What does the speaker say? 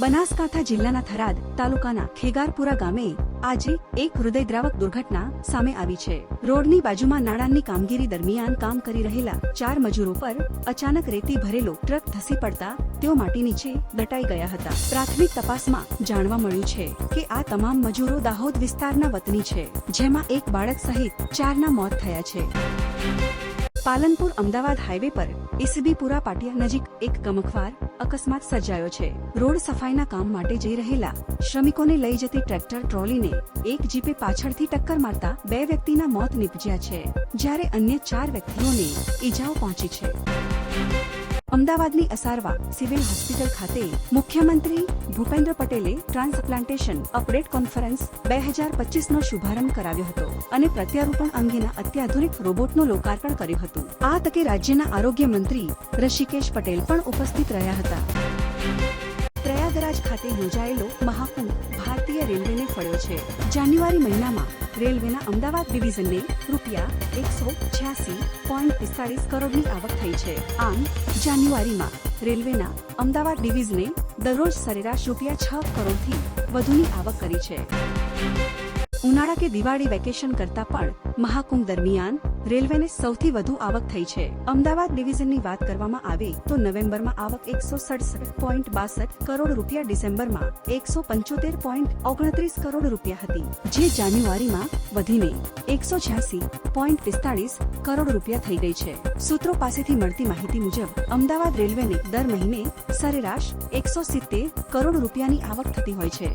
બનાસકાંઠા જિલ્લાના થરાદ તાલુકાના ખેગારપુરા ગામે આજે એક હૃદયદ્રાવક દુર્ઘટના સામે આવી છે. રોડની બાજુમાં નાણાંની કામગીરી દરમિયાન કામ કરી રહેલા ચાર મજૂરો પર અચાનક રેતી ભરેલો ટ્રક ધસી પડતા તેઓ માટી નીચે દટાઈ ગયા હતા. પ્રાથમિક તપાસમાં જાણવા મળ્યું છે કે આ તમામ મજૂરો દાહોદ વિસ્તારના વતની છે, જેમાં એક બાળક સહિત ચારના મોત થયા છે. પાલનપુર અમદાવાદ હાઈવે પર ઈસબીપુરા પાટિયા નજીક એક ગમખવાર અકસ્માત સર્જાયો છે. રોડ સફાઈના કામ માટે જઈ રહેલા શ્રમિકોને લઈ જતી ટ્રેક્ટર, ટ્રોલીને એક જીપે પાછળથી ટક્કર મારતા બે વ્યક્તિના મોત નીપજ્યા છે. જ્યારે અન્ય ચાર વ્યક્તિઓને ઈજાઓ પહોંચી છે. અમદાવાદની અસારવા સિવિલ હોસ્પિટલ ખાતે મુખ્યમંત્રી ભૂપેન્દ્ર પટેલે ટ્રાન્સપ્લાન્ટેશન અપડેટ કોન્ફરન્સ બે હજાર પચીસનો શુભારંભ કરાવ્યો હતો અને પ્રત્યારોપણ અંગેના અત્યાધુનિક રોબોટનું લોકાર્પણ કર્યું હતું. આ તકે રાજ્યના આરોગ્ય મંત્રી ઋષિકેશ પટેલ પણ ઉપસ્થિત રહ્યા હતા. પ્રયાગરાજ ખાતે યોજાયેલો મહાકુંભ ભારતીય રેલવેને ફળ્યો છે. જાન્યુઆરી મહિનામાં રેલવેના અમદાવાદ ડિવિઝનને રૂપિયા એકસો છ્યાસી પોઈન્ટ પિસ્તાળીસ કરોડની આવક થઈ છે. આમ, જાન્યુઆરીમાં રેલવેના અમદાવાદ ડિવિઝને દરરોજ સરેરાશ રૂપિયા છ કરોડથી વધુની આવક કરી છે. ઉનાળા કે દિવાળી વેકેશન કરતા પણ મહાકુંભ દરમિયાન રેલવેને સૌથી વધુ આવક થઈ છે. અમદાવાદ ડિવિઝનની વાત કરવામાં આવે તો નવેમ્બરમાં આવક એકસો સડસઠ પોઈન્ટ બાસઠ કરોડ રૂપિયા, ડિસેમ્બરમાં એકસો પંચોતેર પોઈન્ટ ઓગણત્રીસ કરોડ રૂપિયા હતી, જે જાન્યુઆરીમાં વધીને એકસો છ્યાસી પોઈન્ટ પિસ્તાળીસ કરોડ રૂપિયા થઈ ગઈ છે. સૂત્રો પાસેથી મળતી માહિતી મુજબ, અમદાવાદ રેલવેને દર મહિને સરેરાશ એકસો સિત્તેર કરોડ રૂપિયાની આવક થતી હોય છે.